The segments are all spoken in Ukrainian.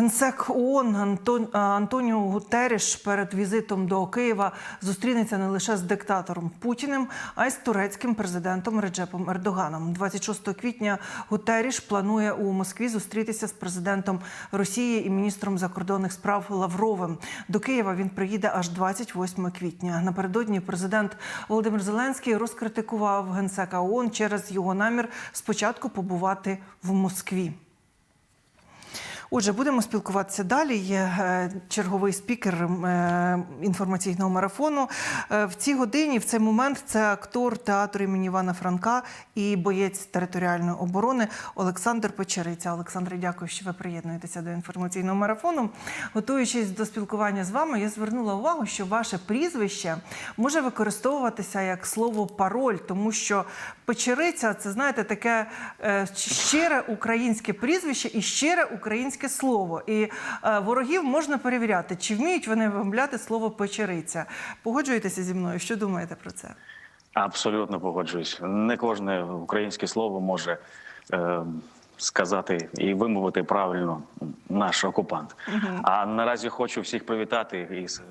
Генсек ООН Антон, а, Антоніо Гутеріш перед візитом до Києва зустрінеться не лише з диктатором Путіним, а й з турецьким президентом Реджепом Ердоганом. 26 квітня Гутеріш планує у Москві зустрітися з президентом Росії і міністром закордонних справ Лавровим. До Києва він приїде аж 28 квітня. Напередодні президент Володимир Зеленський розкритикував генсека ООН через його намір спочатку побувати в Москві. Отже, будемо спілкуватися далі. Є е, черговий спікер е, інформаційного марафону. Е, В цій годині, в цей момент, це актор театру імені Івана Франка і боєць територіальної оборони Олександр Печериця. Олександре, дякую, що ви приєднуєтеся до інформаційного марафону. Готуючись до спілкування з вами, я звернула увагу, що ваше прізвище може використовуватися як слово пароль, тому що Печериця це знаєте таке щире українське прізвище і щире українське слово. І е, ворогів можна перевіряти, чи вміють вони вимовляти слово печериця. Погоджуєтеся зі мною? Що думаєте про це? Абсолютно погоджуюсь. Не кожне українське слово може е, сказати і вимовити правильно наш окупант. А наразі хочу всіх привітати із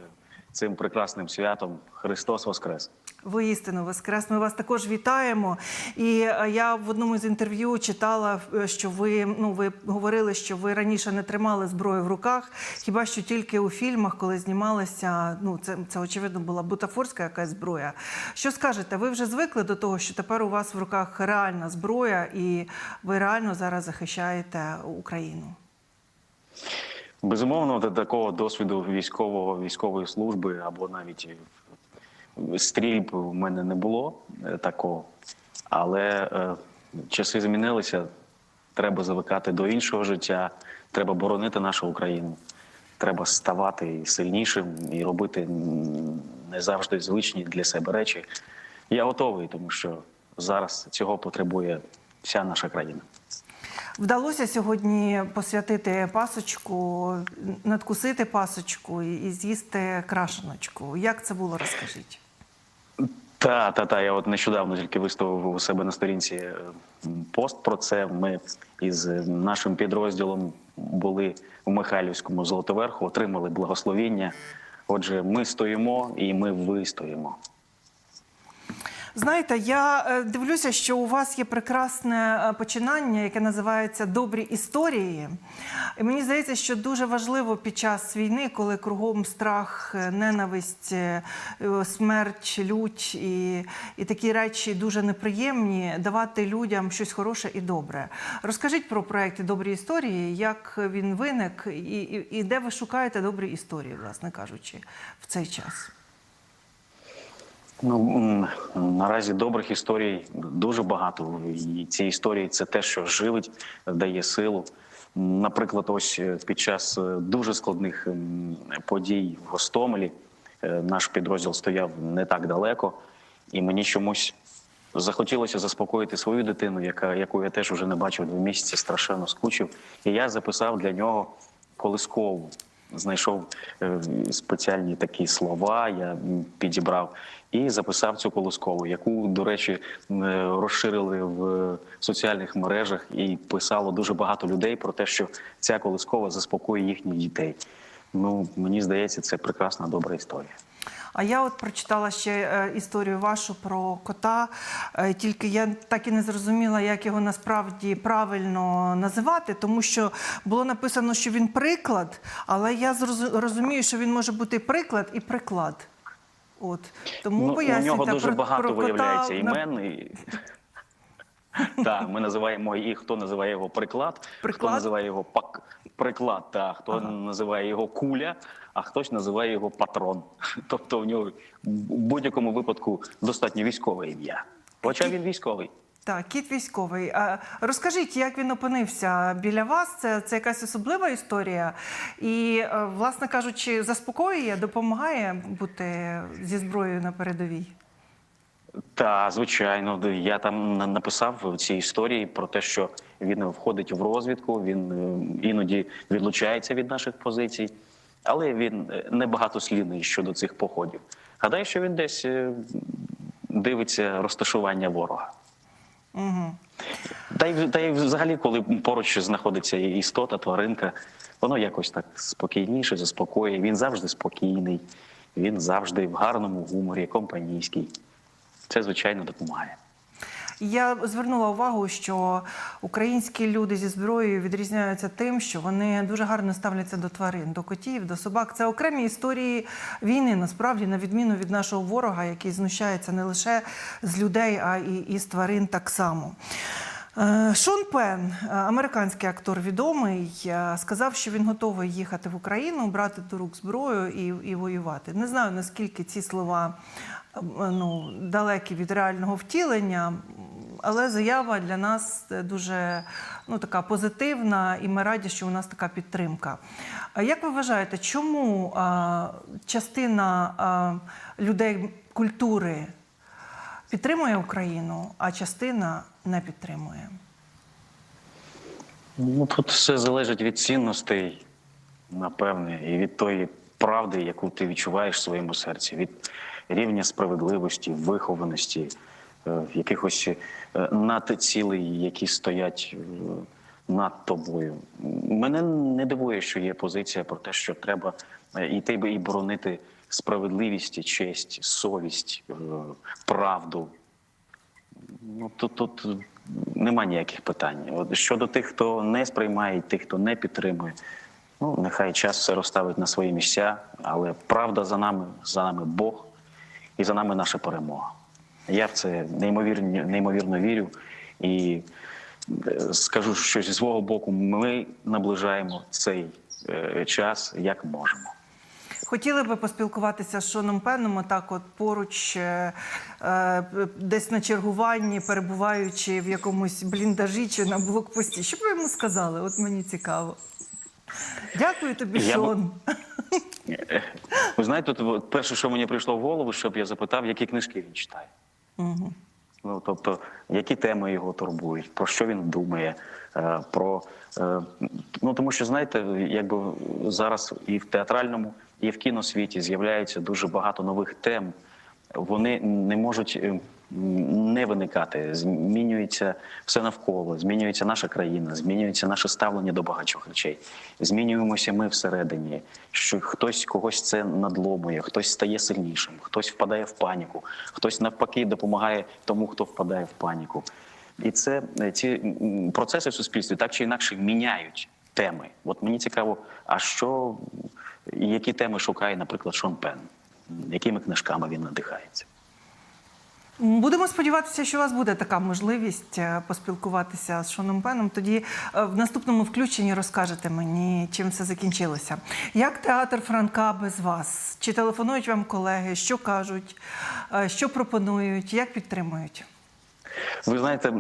цим прекрасним святом Христос Воскрес. Воістину воскрес. Ми вас також вітаємо. І е, я в одному з інтерв'ю читала, е, що ви ну ви говорили, що ви раніше не тримали зброю в руках. Хіба що тільки у фільмах, коли знімалися, ну це, це очевидно була бутафорська якась зброя. Що скажете? Ви вже звикли до того, що тепер у вас в руках реальна зброя, і ви реально зараз захищаєте Україну? Безумовно, до такого досвіду військового військової служби або навіть стрільб у мене не було е, такого. Але е, часи змінилися. Треба звикати до іншого життя. Треба боронити нашу Україну. Треба ставати сильнішим і робити не завжди звичні для себе речі. Я готовий, тому що зараз цього потребує вся наша країна. Вдалося сьогодні посвятити пасочку, надкусити пасочку і з'їсти крашеночку. Як це було, розкажіть? Та, та, та. Я от нещодавно тільки виставив у себе на сторінці е, пост про це. Ми із нашим підрозділом були у Михайлівському Золотоверху, отримали благословіння. Отже, ми стоїмо і ми вистоїмо. Знаєте, я е, дивлюся, що у вас є прекрасне е, починання, яке називається Добрі історії. І мені здається, що дуже важливо під час війни, коли кругом страх, е, ненависть, смерть, лють і, і такі речі дуже неприємні, давати людям щось хороше і добре. Розкажіть про проекти Добрі історії, як він виник, і, і, і де ви шукаєте добрі історії, власне кажучи, в цей час. Ну наразі добрих історій дуже багато. І ці історії це те, що живить, дає силу. Наприклад, ось е, під час е, дуже складних подій в Гостомелі е, наш підрозділ стояв не так далеко, і мені чомусь захотілося заспокоїти свою дитину, яка яку я теж вже не бачив два місяці, страшенно скучив. І я записав для нього колискову. Знайшов е, спеціальні такі слова, я підібрав і записав цю колоскову, яку, до речі, е, розширили в соціальних мережах, і писало дуже багато людей про те, що ця колоскова заспокоює їхніх дітей. Ну мені здається, це прекрасна добра історія. А я от прочитала ще е, історію вашу про кота, е, тільки я так і не зрозуміла, як його насправді правильно називати, тому що було написано, що він приклад, але я розумію, що він може бути приклад і приклад. От тому Ну, у нього дуже про, багато про кота виявляється на- імен. І... Так, ми називаємо і хто називає його приклад, Приклад? хто називає його пак... приклад, та хто Ага. називає його куля, а хтось називає його патрон. Тобто в нього в будь-якому випадку достатньо військове ім'я. Хоча він військовий. Так, кіт військовий. Розкажіть, як він опинився біля вас? Це, це якась особлива історія. І, е, власне кажучи, заспокоює, допомагає бути зі зброєю на передовій. Та звичайно, я там написав в цій історії про те, що він входить в розвідку, він е, іноді відлучається від наших позицій, але він е, небагатослівний щодо цих походів. Гадаю, що він десь е, дивиться розташування ворога. Угу. Та й та й взагалі, коли поруч знаходиться істота, тваринка, воно якось так спокійніше, заспокоює. Він завжди спокійний, він завжди в гарному гуморі, компанійський. Це, звичайно, допомагає. Я звернула увагу, що українські люди зі зброєю відрізняються тим, що вони дуже гарно ставляться до тварин, до котів, до собак. Це окремі історії війни, насправді, на відміну від нашого ворога, який знущається не лише з людей, а і, і з тварин так само. Е, Шон Пен, е, американський актор відомий, е, сказав, що він готовий їхати в Україну, брати до рук зброю і, і воювати. Не знаю наскільки ці слова ну, далекі від реального втілення, але заява для нас е, дуже ну, така позитивна, і ми раді, що у нас така підтримка. Як ви вважаєте, чому а, частина а, людей культури підтримує Україну, а частина не підтримує? Ну, тут все залежить від цінностей, напевне, і від тої правди, яку ти відчуваєш в своєму серці, від рівня справедливості, вихованості, е, якихось е, надцілей, які стоять е, над тобою. Мене не дивує, що є позиція про те, що треба йти і боронити справедливість, честь, совість, правду. Ну тут, тут нема ніяких питань. От щодо тих, хто не сприймає, тих, хто не підтримує, ну нехай час все розставить на свої місця, але правда за нами, за нами Бог, і за нами наша перемога. Я в це неймовірно, неймовірно вірю і е, скажу, що зі свого боку ми наближаємо цей е, час як можемо. Хотіли би поспілкуватися з Шоном Пеном, отак от поруч, е, десь на чергуванні, перебуваючи в якомусь бліндажі чи на блокпості. Що б ви йому сказали? От мені цікаво. Дякую тобі, Я б- Шон. Ви знаєте, перше, що мені прийшло в голову, щоб я запитав, які книжки він читає. Ну, тобто, які теми його турбують, про що він думає, е, про е, ну тому що знаєте, якби зараз і в театральному, і в кіносвіті з'являється дуже багато нових тем. Вони не можуть е, не виникати. Змінюється все навколо, змінюється наша країна, змінюється наше ставлення до багатьох речей. Змінюємося ми всередині. Що хтось когось це надломує, хтось стає сильнішим, хтось впадає в паніку, хтось навпаки допомагає тому, хто впадає в паніку. І це е, ці процеси в суспільстві так чи інакше міняють теми. От мені цікаво, а що які теми шукає, наприклад, Шон Пен, якими книжками він надихається. Будемо сподіватися, що у вас буде така можливість е, поспілкуватися з Шоном Пеном. Тоді е, в наступному включенні розкажете мені, чим все закінчилося. Як театр Франка без вас? Чи телефонують вам колеги? Що кажуть, Е, що пропонують, як підтримують? Ви знаєте,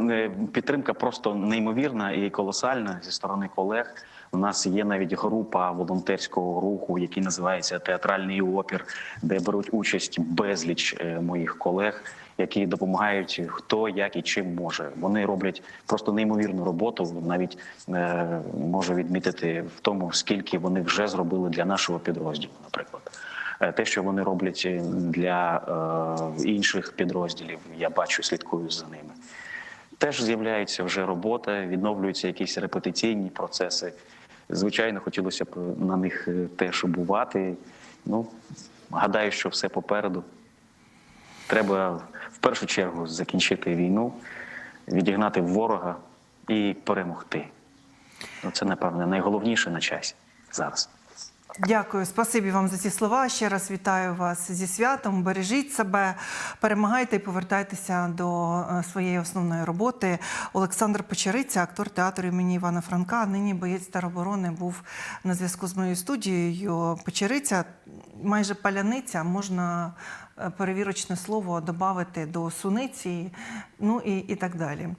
підтримка просто неймовірна і колосальна зі сторони колег. У нас є навіть група волонтерського руху, який називається Театральний опір, де беруть участь безліч е, моїх колег, які допомагають хто як і чим може. Вони роблять просто неймовірну роботу. Навіть е, можу відмітити в тому, скільки вони вже зробили для нашого підрозділу, наприклад. Е, Те, що вони роблять для е, інших підрозділів, я бачу, слідкую за ними. Теж з'являється вже робота, відновлюються якісь репетиційні процеси. Звичайно, хотілося б на них е, теж бувати. Ну, гадаю, що все попереду. Треба в першу чергу закінчити війну, відігнати ворога і перемогти. Ну, Це, напевне, найголовніше на часі зараз. Дякую, спасибі вам за ці слова. Ще раз вітаю вас зі святом. Бережіть себе, перемагайте і повертайтеся до е, своєї основної роботи. Олександр Печериця, актор театру імені Івана Франка. Нині боєць тероборони був на зв'язку з моєю студією. Печериця, майже паляниця, можна е, перевірочне слово додати до суниці, ну і, і так далі.